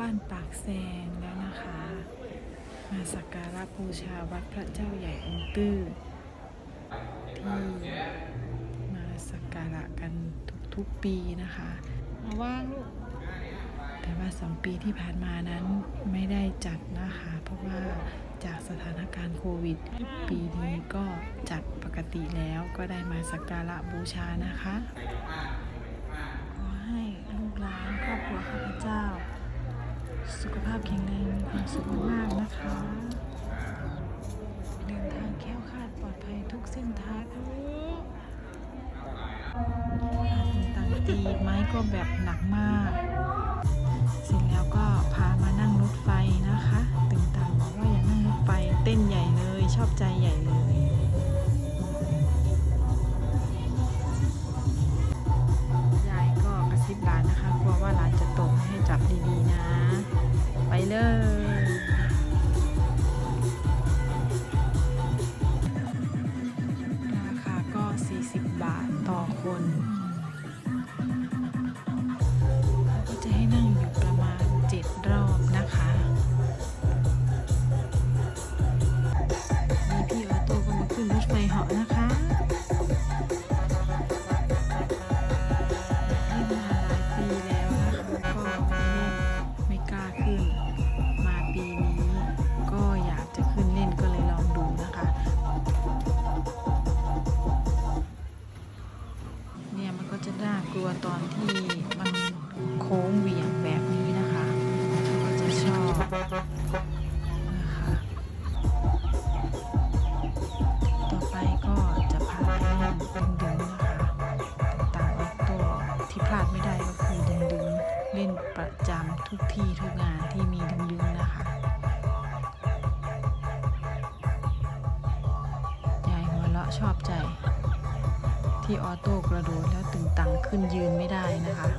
บ้านปากแซงแล้วนะคะ มาสักการะบูชาวัดพระเจ้าใหญ่องค์ตื้อที่มาสักการะกันทุกๆปีนะคะมาว่างลูกแต่ว่าสองปีที่ผ่านมานั้นไม่ได้จัดนะคะ เพราะว่าจากสถานการณ์โควิด ปีนี้ก็จัดปกติแล้วก็ได้มาสักการะบูชานะคะ ขอให้ลูกหลานครอบครัวข้าพเจ้า สุขภาพแข็งแรงมีความ สุขมากๆนะคะ เดินทางแค้วคาดปลอดภัยทุกเส้นทางต่างตีไม้ก็แบบหนักมาก เสร็จแล้วก็พามานั่งรถไฟนะคะตึงตังบอกว่าอยากนั่งรถไฟเต้นใหญ่เลยชอบใจใหญ่เลยยายก็กระซิบหลานนะคะกลัวว่าหลานจะตกให้จับดีๆนะ ไปเลย ค้งเวียงแบบนี้นะคะก็จะชอบนะคะต่อไปก็จะพาไปเล่นดึงดึงๆนะคะต่างๆออโต้ที่พลาดไม่ได้ก็คือดึงดึงเล่นประจำทุกที่ทุกงานที่มีดึงดึงนะคะยายหัวเราะชอบใจที่ออโต้กระโดดแล้วตึงตังขึ้นยืนไม่ได้นะคะ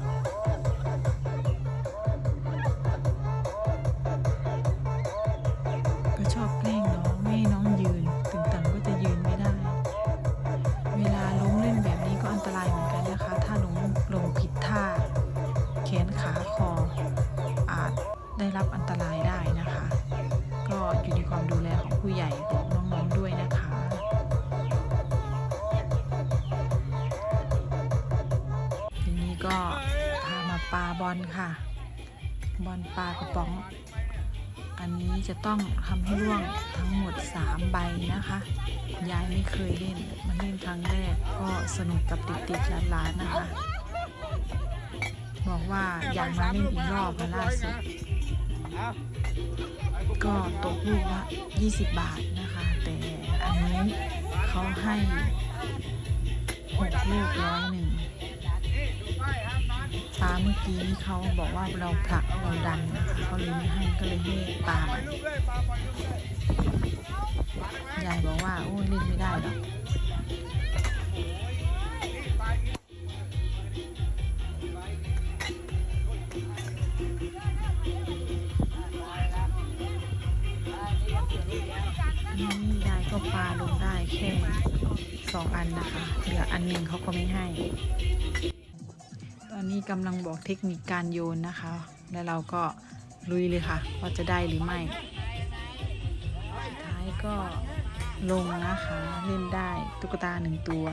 ขนขาคออาจได้รับอันตรายได้นะคะ ก็อยู่ในความดูแลของผู้ใหญ่ของน้องๆด้วยนะคะทีนี้ก็พามาปาบอลค่ะ บอลปลากระป๋อง อันนี้จะต้องทำให้ร่วงทั้งหมด 3 ใบนะคะยายไม่เคยเล่น มันเล่นครั้งแรกก็สนุกกับเด็กๆหลานๆนะคะ บอกว่าอยากมาเล่นอีกรอบมาล่าสุดก็ตกลูกละ20 บาทนะคะ แต่อันนี้เขาให้6ลูกร้อยหนึ่งปลาเมื่อกี้เขาบอกว่าเราผลักเราดันนะคะเขาเลยไม่ให้ก็เลยให้ปลามันยายบอกว่า โอ้ยเล่นไม่ได้หรอก นี่ยายก็ปลาลงได้แค่สองอันนะคะเหลืออันหนึ่งเขาก็ไม่ให้ ตอนนี้กำลังบอกเทคนิคการโยนนะคะ แล้วเราก็ลุยเลยค่ะ ว่าจะได้หรือไม่สุดท้ายก็ลงนะคะ เล่นได้ตุ๊กตาหนึ่งตัว